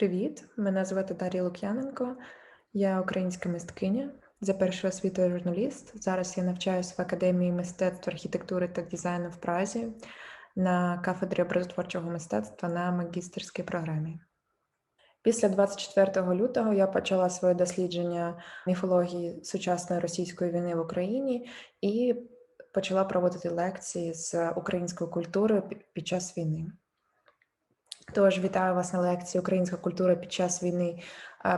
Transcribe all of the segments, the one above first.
Привіт, мене звати Дар'я Лук'яненко, я українська мисткиня, за першою освітою журналіст. Зараз я навчаюся в Академії мистецтв, архітектури та дизайну в Празі на кафедрі образотворчого мистецтва на магістерській програмі. Після 24 лютого я почала своє дослідження міфології сучасної російської війни в Україні і почала проводити лекції з української культури під час війни. Тож вітаю вас на лекції Українська культура під час війни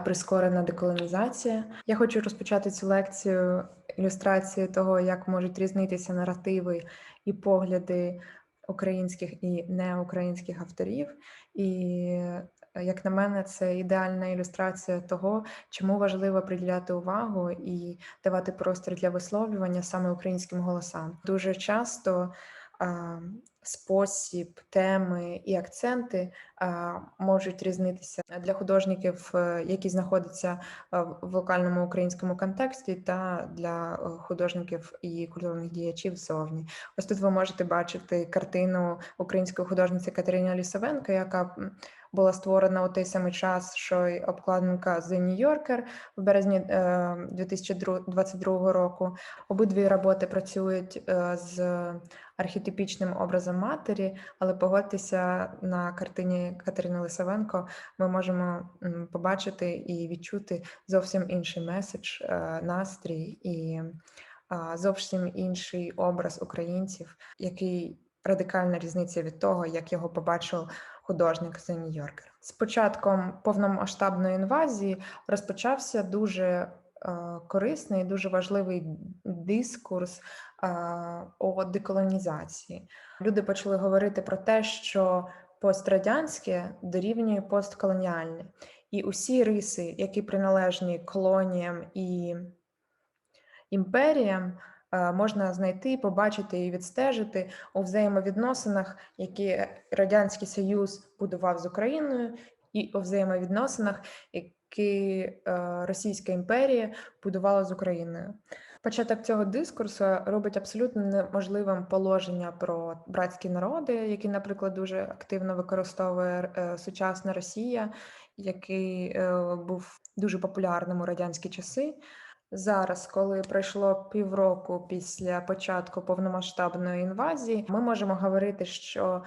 прискорена деколонізація. Я хочу розпочати цю лекцію ілюстрацією того, як можуть різнитися наративи і погляди українських і неукраїнських авторів. І як на мене, це ідеальна ілюстрація того, чому важливо приділяти увагу і давати простір для висловлювання саме українським голосам. Дуже часто спосіб, теми і акценти можуть різнитися для художників, е, які знаходяться в локальному українському контексті, та для е, художників і культурних діячів ззовні. Ось тут ви можете бачити картину української художниці Катерини Лісовенко, яка була створена у той самий час, що й обкладинка The New Yorker в березні 2022 е, року. Обидві роботи працюють е, з архетипічним образом матері, але погодьтеся на картині Катерини Лисавенко, ми можемо побачити і відчути зовсім інший меседж, е, настрій і зовсім інший образ українців, який радикальна різниця від того, як його побачив художник The New Yorker. З початком повномасштабної інвазії розпочався дуже е, корисний, дуже важливий дискурс е, о деколонізації. Люди почали говорити про те, що пострадянське дорівнює постколоніальне, і усі риси, які приналежні колоніям і імперіям. Е, можна знайти, побачити і відстежити у взаємовідносинах, які Радянський Союз будував з Україною, і у взаємовідносинах, які е, Російська імперія будувала з Україною. Початок цього дискурсу робить абсолютно неможливим положення про братські народи, які, наприклад, дуже активно використовує е, сучасна Росія, який був дуже популярним у радянські часи. Зараз, коли пройшло півроку після початку повномасштабної інвазії, ми можемо говорити, що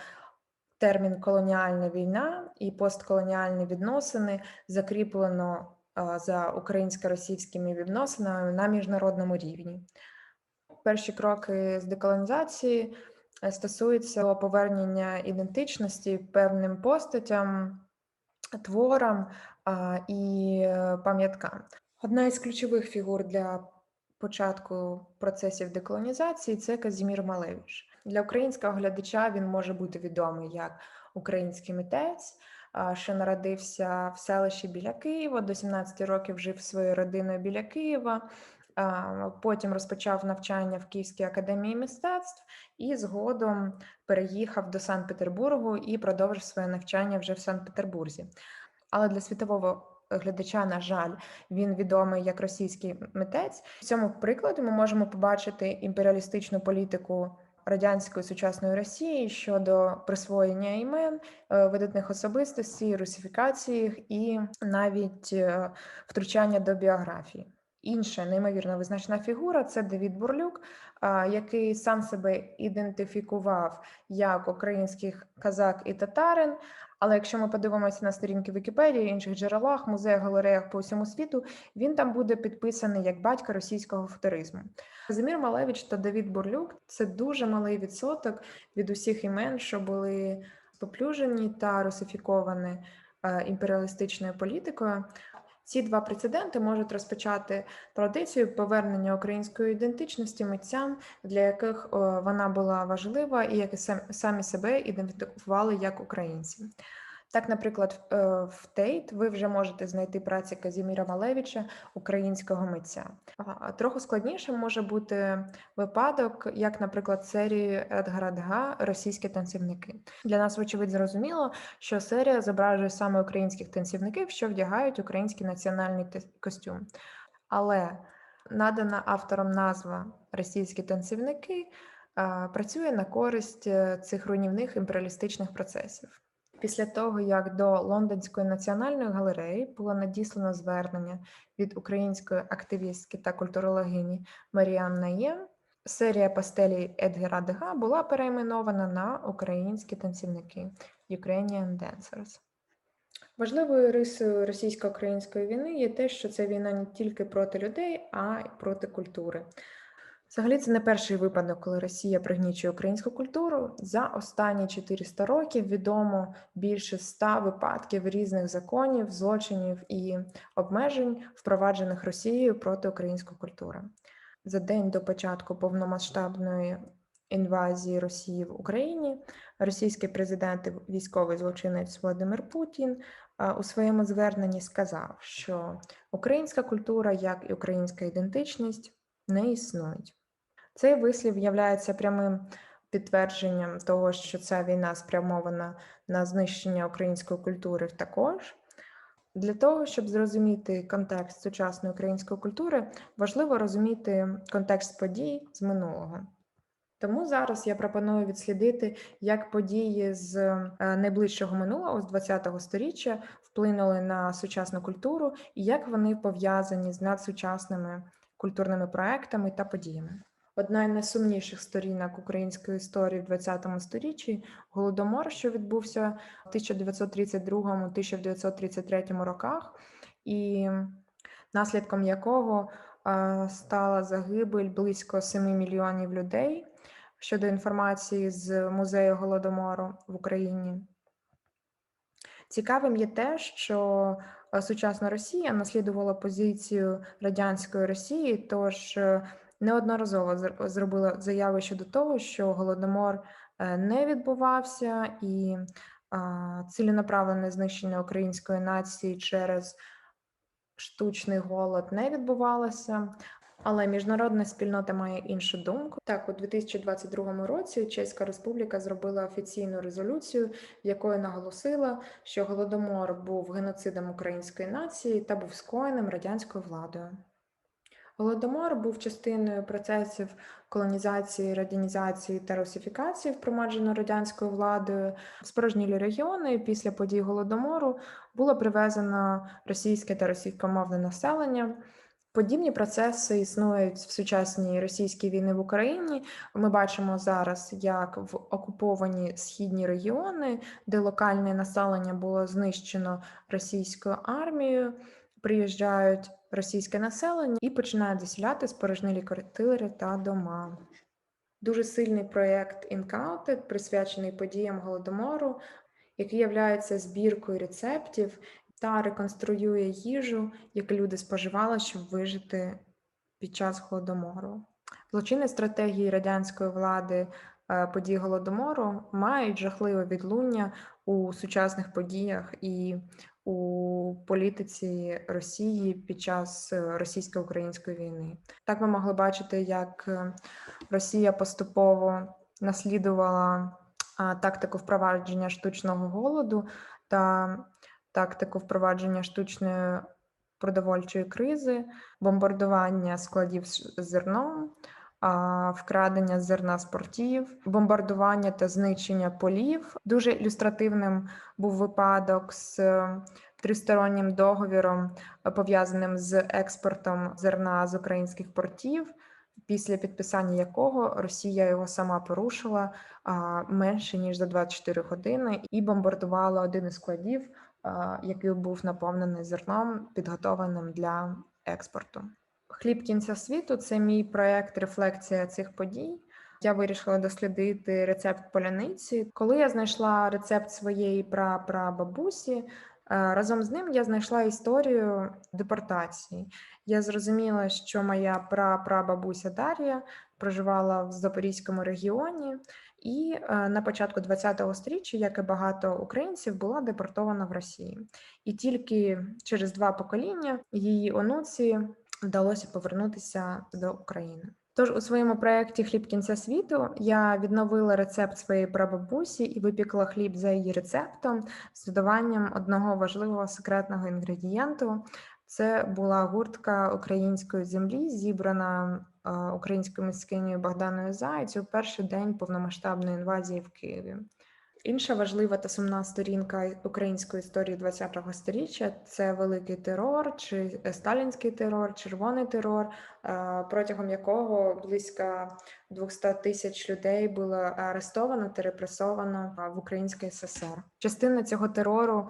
термін колоніальна війна і постколоніальні відносини закріплено за українсько-російськими відносинами на міжнародному рівні. Перші кроки з деколонізації е, стосуються повернення ідентичності певним постатям, творам і е, пам'яткам. Одна із ключових фігур для початку процесів деколонізації це Казімір Малевич. Для українського глядача він може бути відомий як український митець, що народився в селищі біля Києва, до 17 років жив своєю родиною біля Києва. Потім розпочав навчання в Київській академії мистецтв і згодом переїхав до Санкт-Петербургу і продовжив своє навчання вже в Санкт-Петербурзі. Але для світового глядача, на жаль, він відомий як російський митець. В цьому прикладі ми можемо побачити імперіалістичну політику. Радянської сучасної Росії щодо присвоєння імен е, видатних особистостей, русифікації і навіть е, втручання до біографії. Інша неймовірно визначна фігура це Давід Бурлюк, який сам себе ідентифікував як український казак і татарин. Але якщо ми подивимося на сторінки Вікіпедії, інших джерелах, музеях, галереях по всьому світу, він там буде підписаний як батько російського футуризму. Замір Малевич та Давід Бурлюк це дуже малий відсоток від усіх імен, що були поплюжені та русифіковані імперіалістичною політикою. Ці два прецеденти можуть розпочати традицію повернення української ідентичності митцям, для яких вона була важлива, і які самі себе ідентифікували як українці. Так, наприклад, е, в Тейт ви вже можете знайти праці Казіміра Малевича, українського митця. Трохи складніше може бути випадок, як, наприклад, серії Едгара Дга Російські танцівники. Для нас, вочевидь, зрозуміло, що серія зображує саме українських танцівників, що вдягають український національний костюм. Але надана автором назва Російські танцівники працює на користь е, цих руйнівних імперіалістичних процесів. Після того, як до Лондонської національної галереї було надіслано звернення від української активістки та культурологині Маріан Наєм, серія пастелі Едгера Дега була перейменована на українські танцівники Ukrainian Dancers. Важливою рисою російсько-української війни є те, що це війна не тільки проти людей, а й проти культури. Взагалі, це не перший випадок, коли Росія пригнічує українську культуру. За останні 400 років відомо більше 100 випадків різних законів, злочинів і обмежень, впроваджених Росією проти української культури. За день до початку повномасштабної інвазії Росії в Україні російський президент і військовий злочинець Володимир Путін у своєму зверненні сказав, що українська культура, як і українська ідентичність, не існують. Цей вислів є прямим підтвердженням того, що ця війна спрямована на знищення української культури також. Для того, щоб зрозуміти контекст сучасної української культури, важливо розуміти контекст подій з минулого. Тому зараз я пропоную відслідити, як події з е, найближчого минулого з 20-го сторіччя вплинули на сучасну культуру і як вони пов'язані з надсучасними культурними проектами та подіями. Одна із найсумніших сторінок української історії в 20-му сторіччі голодомор, що відбувся в 1932-1933 роках, і наслідком якого стала загибель близько 7 мільйонів людей щодо інформації з музею голодомору в Україні. Цікавим є те, що сучасна Росія наслідувала позицію радянської Росії, тож неодноразово зробила заяви щодо того, що голодомор е, не відбувався, і ціленаправлене знищення української нації через штучний голод не відбувалося. Але міжнародна спільнота має іншу думку. Так, у 2022 році Чеська Республіка зробила офіційну резолюцію, в якої наголосила, що голодомор був геноцидом української нації та був скоєним радянською владою. Голодомор був частиною процесів колонізації, радянізації та русифікації, впроваджено радянською владою. Спорожнілі регіони після подій голодомору було привезено російське та російськомовне населення. Подібні процеси існують в сучасній російській війні в Україні. Ми бачимо зараз, як в окуповані східні регіони, де локальне населення було знищено російською армією, приїжджають російське населення і починають заселяти спорожнилі квартири та дома. Дуже сильний проєкт Incounted, присвячений подіям голодомору, який є збіркою рецептів та реконструює їжу, яку люди споживали, щоб вижити під час голодомору. Злочинні стратегії радянської влади е, подій голодомору мають жахливе відлуння у сучасних подіях і у політиці Росії під час е, російсько-української війни. Так ми могли бачити, як е, Росія поступово наслідувала тактику впровадження штучного голоду та тактику впровадження штучної продовольчої кризи, бомбардування складів з зерном, вкрадення зерна з портів, бомбардування та знищення полів. Дуже ілюстративним був випадок з тристороннім договіром, пов'язаним з експортом зерна з українських портів. Після підписання якого Росія його сама порушила а, менше ніж за 24 години і бомбардувала один із складів який був наповнений зерном, підготованим для експорту. Хліб кінця світу це мій проект рефлексія цих подій. Я вирішила дослідити рецепт поляниці. Коли я знайшла рецепт своєї прапрабабусі, разом з ним я знайшла історію депортації. Я зрозуміла, що моя прапрабабуся Дар'я проживала в Запорізькому регіоні, і е, на початку ХХ століття, як і багато українців, була депортована в Росії, і тільки через два покоління її онуці вдалося повернутися до України. Тож у своєму проєкті Хліб кінця світу я відновила рецепт своєї прабабусі і випікла хліб за її рецептом з додаванням одного важливого секретного інгредієнту. Це була гуртка української землі, зібрана українською міськинею Богданою Заєць у перший день повномасштабної інвазії в Києві. Інша важлива та сумна сторінка української історії ХХ століття це великий терор чи сталінський терор, червоний терор, е, протягом якого близько 200 тисяч людей було арестовано та репресовано в Українській ССР. Частина цього терору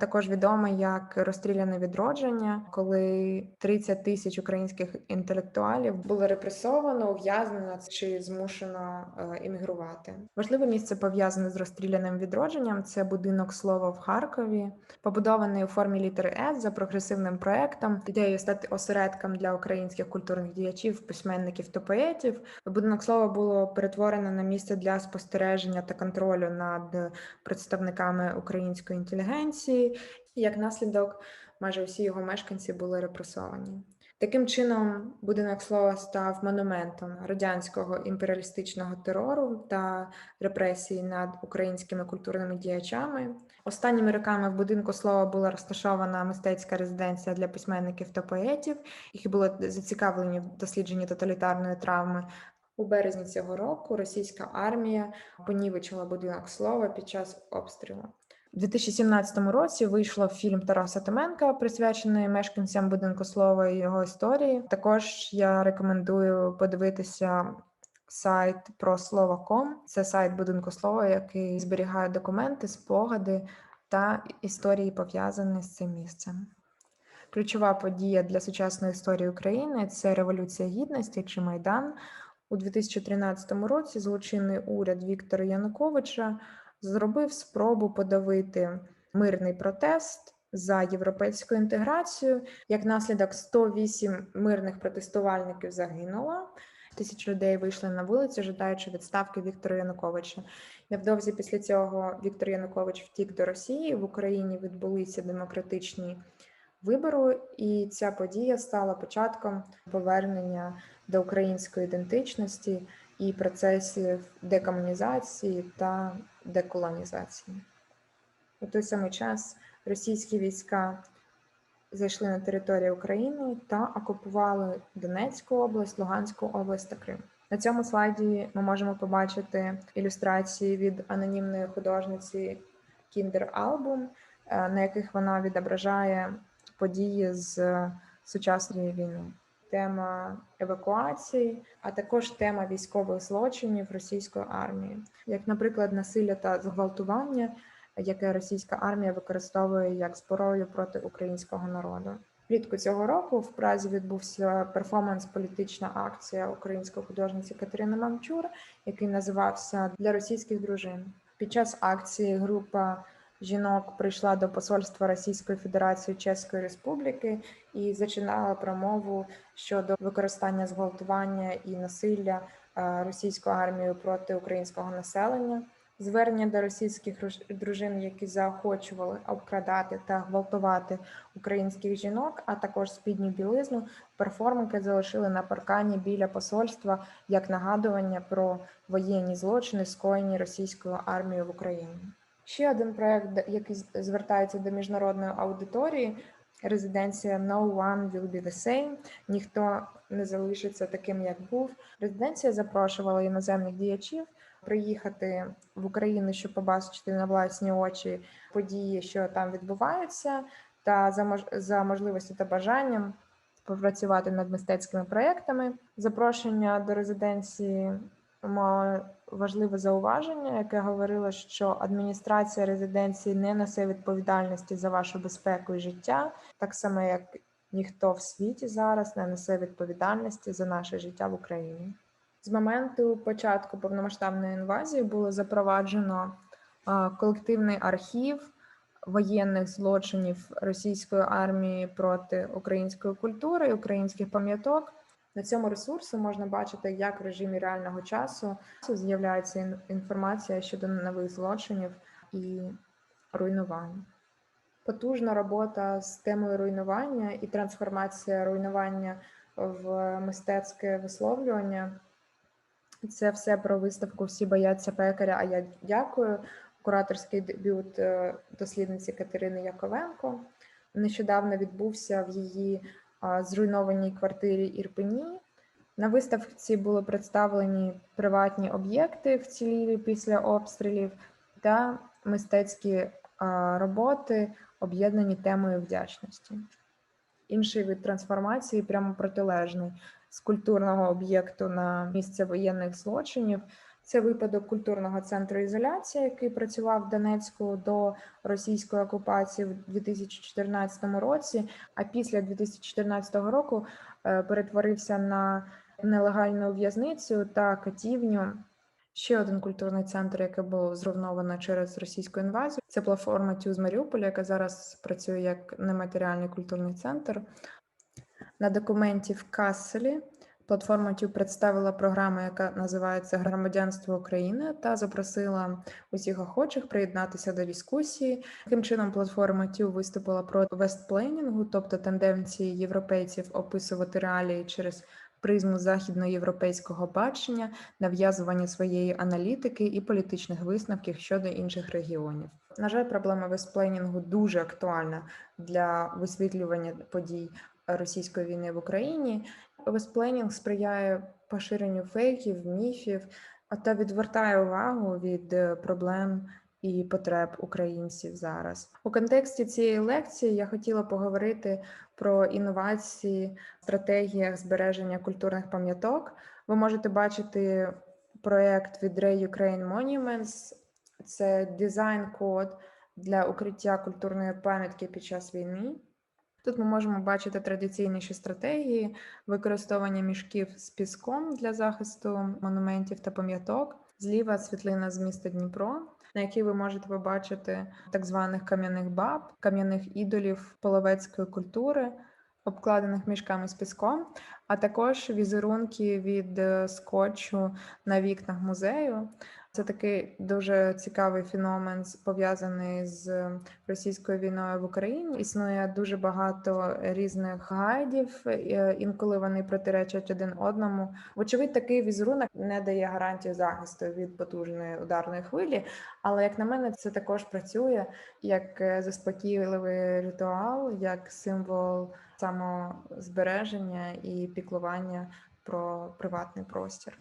також відома як розстріляне відродження, коли 30 тисяч українських інтелектуалів було репресовано, ув'язнено чи змушено іммігрувати. Важливе місце пов'язане з розстріляним відродженням. Це будинок слова в Харкові, побудований у формі літери С за прогресивним проектом, ідеєю стати осередком для українських культурних діячів, письменників та поетів. Будинок слова було перетворено на місце для спостереження та контролю над представниками української інтелігенції. Як наслідок, майже всі його мешканці були репресовані. Таким чином, будинок слова став монументом радянського імперіалістичного терору та репресій над українськими культурними діячами. Останніми роками в будинку слова була розташована мистецька резиденція для письменників та поетів, які були зацікавлені в дослідженні тоталітарної травми. У березні цього року російська армія понівечила будинок слова під час обстрілу. У 2017 році вийшло фільм Тараса Томенка, присвячений мешканцям будинку слова і його історії. Також я рекомендую подивитися сайт про слово.ком. Це сайт будинку слова, який зберігає документи, спогади та історії пов'язані з цим місцем. Ключова подія для сучасної історії України це Революція Гідності чи Майдан. У 2013 році злочинний уряд Віктора Януковича зробив спробу подавити мирний протест за європейську інтеграцію. Як наслідок 108 мирних протестувальників загинуло. Тисяч людей вийшли на вулицю, жадаючи відставки Віктора Януковича. Невдовзі після цього Віктор Янукович втік до Росії. В Україні відбулися демократичні вибори, і ця подія стала початком повернення до української ідентичності і процесів декомунізації та деколонізації. У той самий час російські війська зайшли на територію України та окупували Донецьку область, Луганську область та Крим. На цьому слайді ми можемо побачити ілюстрації від анонімної художниці Кіндер Албум, на яких вона відображає події з сучасної війни. Тема евакуації, а також тема військових злочинів російської армії, як, наприклад, насилля та зґвалтування, яке російська армія використовує як зброю проти українського народу. Влітку цього року в Празі відбувся перформанс політична акція української художниці Катерини Мамчур, який називався Для російських дружин. Під час акції група жінок прийшла до посольства Російської Федерації Чеської Республіки і зачинала промову щодо використання зґвалтування і насилля російською армією проти українського населення. Звернення до російських дружин, які заохочували обкрадати та гвалтувати українських жінок, а також спідню білизну, перформанки залишили на паркані біля посольства як нагадування про воєнні злочини, скоєні російською армією в Україні. Ще один проект, який звертається до міжнародної аудиторії. Резиденція No One Will Be The Same. Ніхто не залишиться таким, як був. Резиденція запрошувала іноземних діячів приїхати в Україну, щоб побачити на власні очі події, що там відбуваються, та за мож... за можливістю та бажанням попрацювати над мистецькими проєктами. Запрошення до резиденції важливе зауваження, яке говорило, що адміністрація резиденції не несе відповідальності за вашу безпеку і життя, так само як ніхто в світі зараз не несе відповідальності за наше життя в Україні. З моменту початку повномасштабної інвазії було запроваджено колективний архів воєнних злочинів російської армії проти української культури і українських пам'яток. На цьому ресурсі можна бачити, як в режимі реального часу з'являється інформація щодо нових злочинів і руйнувань. Потужна робота з темою руйнування і трансформація руйнування в мистецьке висловлювання. Це все про виставку Всі бояться пекаря. А я дякую. Кураторський дебют е, дослідниці Катерини Яковенко. Нещодавно відбувся в її зруйнованій квартирі Ірпені. На виставці були представлені приватні об'єкти, вцілілі після обстрілів, та мистецькі роботи, об'єднані темою вдячності. Інший вид трансформації прямо протилежний з культурного об'єкту на місце воєнних злочинів. Це випадок культурного центру ізоляція, який працював в Донецьку до російської окупації в 2014 році. А після 2014 року е, перетворився на нелегальну в'язницю та катівню. Ще один культурний центр, який було зруйновано через російську інвазію. Це платформа Тюз Маріуполя, яка зараз працює як нематеріальний культурний центр. На документі в Касселі платформа Тю представила програму, яка називається Громадянство України, та запросила усіх охочих приєднатися до дискусії. Таким чином, платформа Тю виступила проти вестплейнінгу, тобто тенденції європейців описувати реалії через призму західноєвропейського бачення, нав'язування своєї аналітики і політичних висновків щодо інших регіонів. На жаль, проблема вестплейнінгу дуже актуальна для висвітлювання подій російської війни в Україні. Вестпленінг сприяє поширенню фейків, міфів та відвертає увагу від е, проблем і потреб українців зараз. У контексті цієї лекції я хотіла поговорити про інновації стратегіях збереження культурних пам'яток. Ви можете бачити проєкт від Ray Ukraine Monuments. Це дизайн-код для укриття культурної пам'ятки під час війни. Тут ми можемо бачити традиційніші стратегії використовування мішків з піском для захисту монументів та пам'яток. Зліва світлина з міста Дніпро, на якій ви можете побачити так званих кам'яних баб, кам'яних ідолів половецької культури, обкладених мішками з піском, а також візерунки від е, скотчу на вікнах музею. Це такий дуже цікавий феномен, пов'язаний з російською війною в Україні. Існує дуже багато різних гайдів, е, інколи вони протиречать один одному. Вочевидь, такий візерунок не дає гарантію захисту від потужної ударної хвилі. Але як на мене, це також працює як е, заспокійливий ритуал, як символ самозбереження і піклування про приватний простір.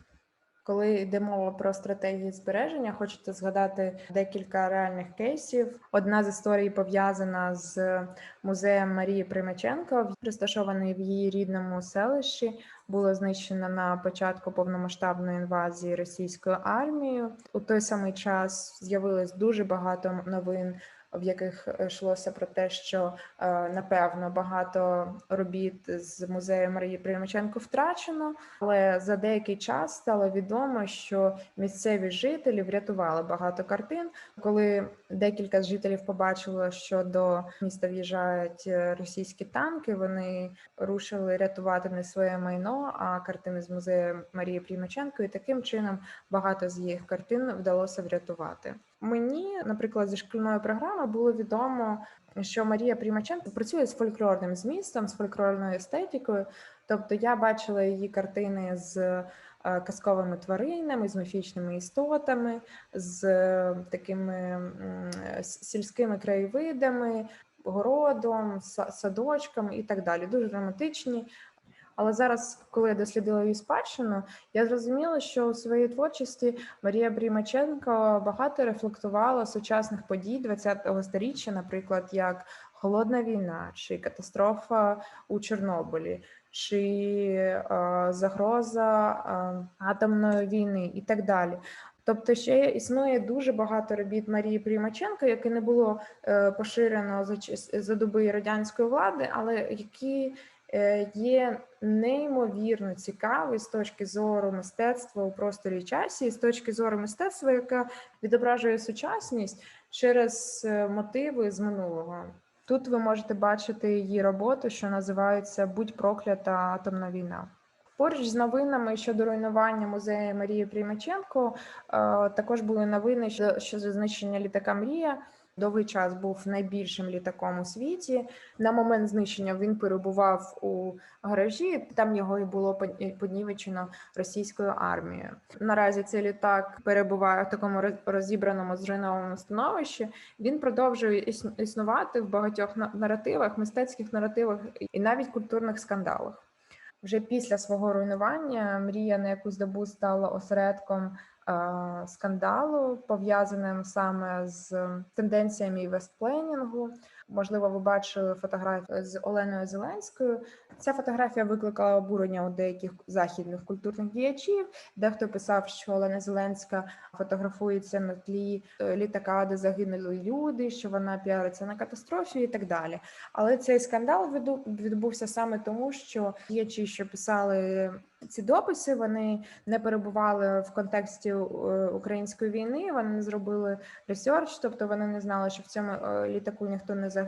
Коли йде мова про стратегії збереження, хочете згадати декілька реальних кейсів. Одна з історій пов'язана з музеєм Марії Примаченко, розташований в її рідному селищі. Було знищено на початку повномасштабної інвазії російською армією. У той самий час з'явилось дуже багато новин в яких е, йшлося про те, що е, напевно багато робіт з музею Марії Примаченко втрачено, але за деякий час стало відомо, що місцеві жителі врятували багато картин. Коли декілька з жителів побачили, що до міста в'їжджають е, російські танки, вони рушили рятувати не своє майно, а картини з музею Марії Примаченко, і таким чином багато з їх картин вдалося врятувати. Мені, наприклад, зі шкільної програми було відомо, що Марія Примаченко працює з фольклорним змістом, з фольклорною естетикою. Тобто я бачила її картини з е, казковими тваринами, з міфічними істотами, з е, такими сільськими краєвидами, городом, садочками і так далі. Дуже драматичні. Але зараз, коли я дослідила її спадщину, я зрозуміла, що у своїй творчості Марія Брімаченко багато рефлектувала сучасних подій ХХ століття, наприклад, як холодна війна, чи катастрофа у Чорнобилі, чи е, загроза е, атомної війни і так далі. Тобто ще існує дуже багато робіт Марії Примаченко, яке не було е, поширено за за доби радянської влади, але які є неймовірно цікавий з точки зору мистецтва у просторі часі, і з точки зору мистецтва, яка відображує сучасність через е, мотиви з минулого. Тут ви можете бачити її роботу, що називається Будь проклята атомна війна. Поруч з новинами щодо руйнування музею Марії Примаченко е, також були новини щодо знищення літака Мрія довгий час був найбільшим літаком у світі. На момент знищення він перебував у гаражі. Там його і було понівечено російською армією. Наразі цей літак перебуває в такому розібраному зруйнованому становищі. Він продовжує існувати в багатьох наративах, мистецьких наративах і навіть культурних скандалах. Вже після свого руйнування мрія на якусь добу стала осередком скандалу, пов'язаним саме з тенденціями вестпленінгу. Можливо, ви бачили фотографію з Оленою Зеленською. Ця фотографія викликала обурення у деяких західних культурних діячів. Дехто писав, що Олена Зеленська фотографується на тлі е, літака, де загинули люди, що вона піариться на катастрофі і так далі. Але цей скандал відбувся саме тому, що діячі, що писали ці дописи, вони не перебували в контексті е, української війни. Вони не зробили ресерч, тобто вони не знали, що в цьому е, літаку ніхто не загинув.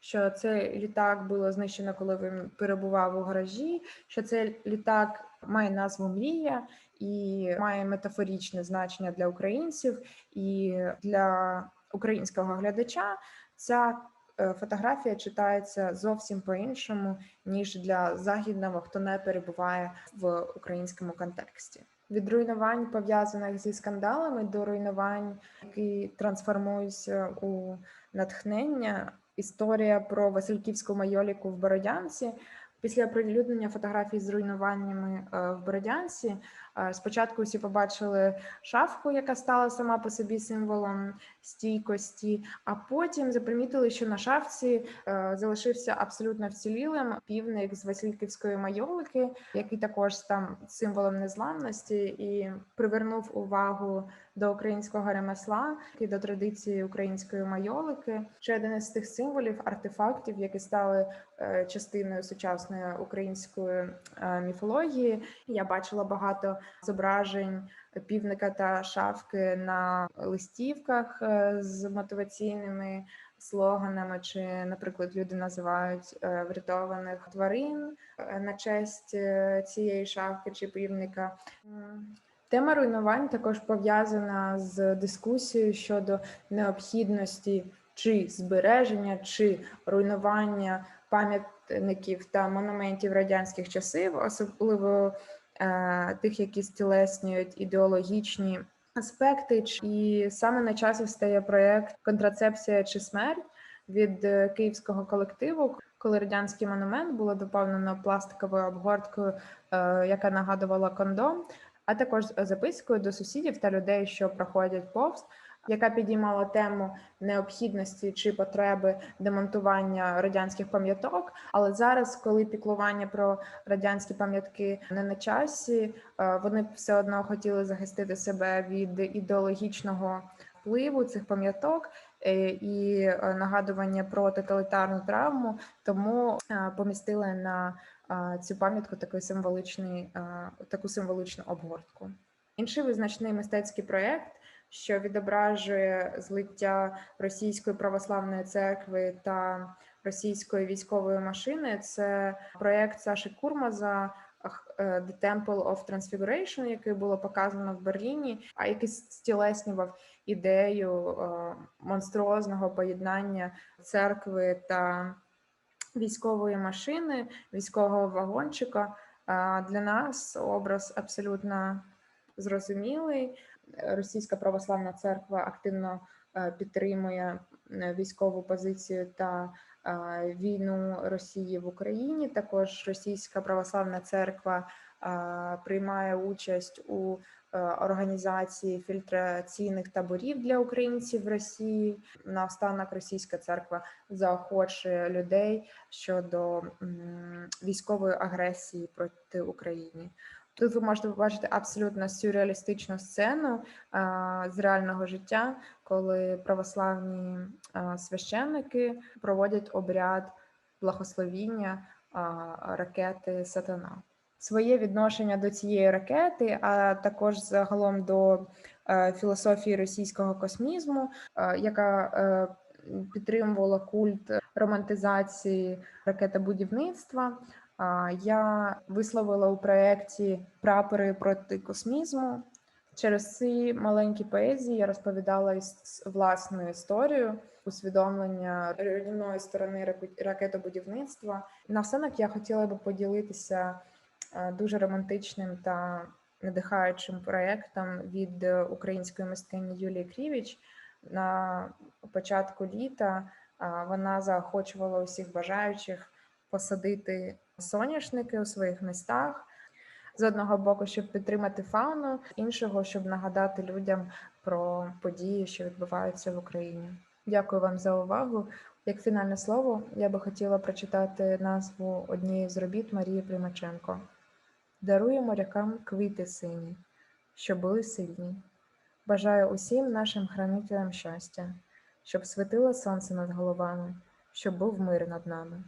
Що цей літак було знищено, коли він перебував у гаражі. Що цей літак має назву Мрія і має метафорічне значення для українців і для українського глядача. Ця е, фотографія читається зовсім по-іншому, ніж для західного, хто не перебуває в українському контексті. Від руйнувань пов'язаних зі скандалами до руйнувань, які трансформуються у натхнення. Історія про Васильківську майоліку в Бородянці. Після оприлюднення фотографій з руйнуваннями е, в Бородянці спочатку всі побачили шафку, яка стала сама по собі символом стійкості, а потім запримітили, що на шафці е, залишився абсолютно вцілілим півник з Васильківської майолики, який також там символом незламності і привернув увагу до українського ремесла і до традиції української майолики. Ще один із тих символів, артефактів, які стали е, частиною сучасної української е, міфології. Я бачила багато зображень півника та шавки на листівках е, з мотиваційними слоганами, чи, наприклад, люди називають е, врятованих тварин е, на честь цієї шавки чи півника. Тема руйнувань також пов'язана з дискусією щодо необхідності чи збереження, чи руйнування пам'ятників та монументів радянських часів, особливо тих, які стілеснюють ідеологічні аспекти. І саме на часі стає проєкт Контрацепція чи смерть від е, київського колективу. Коли радянський монумент було доповнено пластиковою обгорткою, е, яка нагадувала кондом, а також запискою до сусідів та людей, що проходять повз, яка підіймала тему необхідності чи потреби демонтування радянських пам'яток. Але зараз, коли піклування про радянські пам'ятки не на часі, е, вони все одно хотіли захистити себе від ідеологічного впливу цих пам'яток е, і е, нагадування про тоталітарну травму, тому помістили на цю пам'ятку такий символичний, таку символичну обгортку. Інший визначний мистецький проєкт, що відображує злиття російської православної церкви та російської військової машини, це проєкт Саші Курмаза е, The Temple of Transfiguration, який було показано в Берліні, а який стілеснював ідею е, монструозного поєднання церкви та військової машини, військового вагончика. Для нас образ абсолютно зрозумілий. Російська православна церква активно е, підтримує е, військову позицію та е, війну Росії в Україні. Також Російська православна церква приймає участь у організації фільтраційних таборів для українців в Росії. Наостанок Російська церква заохочує людей щодо військової агресії проти України. Тут ви можете побачити абсолютно сюрреалістичну сцену з реального життя, коли православні священники проводять обряд благословіння ракети Сатана. Своє відношення до цієї ракети, а також загалом до е, філософії російського космізму, е, яка е, підтримувала культ романтизації ракетобудівництва. Я висловила у проєкті прапори проти космізму. Через ці маленькі поезії я розповідала власну історію усвідомлення руйнівної сторони раке- ракетобудівництва. Наостанок я хотіла би поділитися е, дуже романтичним та надихаючим проєктом від української мисткині Юлії Крівіч. На початку літа вона заохочувала усіх бажаючих посадити соняшники у своїх містах. З одного боку, щоб підтримати фауну, іншого, щоб нагадати людям про події, що відбуваються в Україні. Дякую вам за увагу. Як фінальне слово, я би хотіла прочитати назву однієї з робіт Марії Примаченко. Дарую морякам квіти сині, що були сильні. Бажаю усім нашим хранителям щастя, щоб світило сонце над головами, щоб був мир над нами.